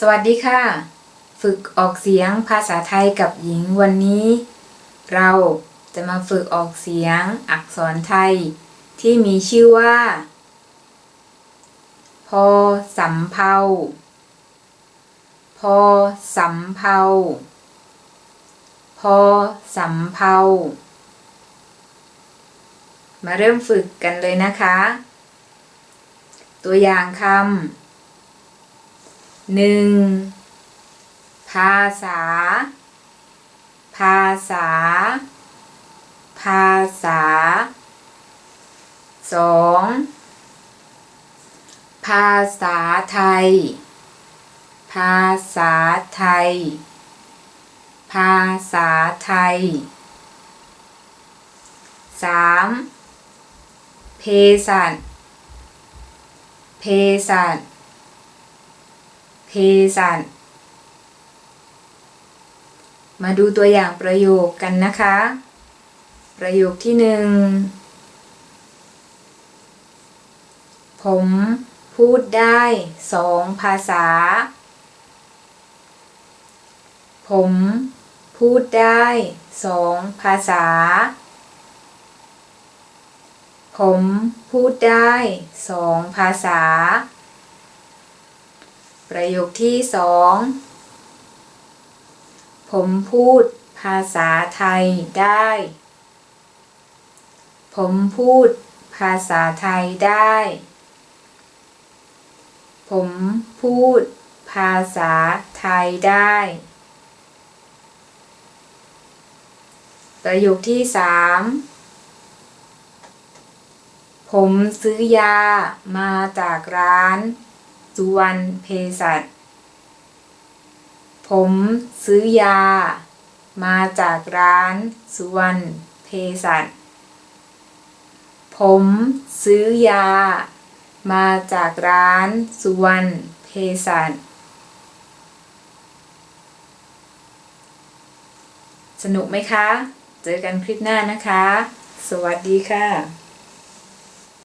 สวัสดีค่ะ ฝึกออกเสียงภาษาไทยกับหญิงวันนี้ เราจะมาฝึกออกเสียงอักษรไทย ที่มีชื่อว่า พอสำเพาพอสำเพาพอสำเพามาเริ่มฝึกกันเลยนะคะ ตัวอย่างคำ หนึ่งภาษา ภาษา ภาษาสองภาษาไทย ภาษาไทย ภาษาไทยสามเภสัชเภสัช เภสัชมาดูตัวอย่างประโยคกันนะคะ ประโยคที่หนึ่ง ผมพูดได้สองภาษา ผมพูดได้สองภาษา ผมพูดได้สองภาษา ประโยคที่สองผมพูดภาษาไทยได้ ผมพูดภาษาไทยได้ ผมพูดภาษาไทยได้ ประโยคที่สามผมซื้อยามาจากร้าน สุวรรณเภสัชผมซื้อยา มาจากร้านสุวรรณเภสัชผมซื้อยา มาจากร้านสุวรรณเภสัชสนุกไหมคะ เจอกันคลิปหน้านะคะ สวัสดีค่ะ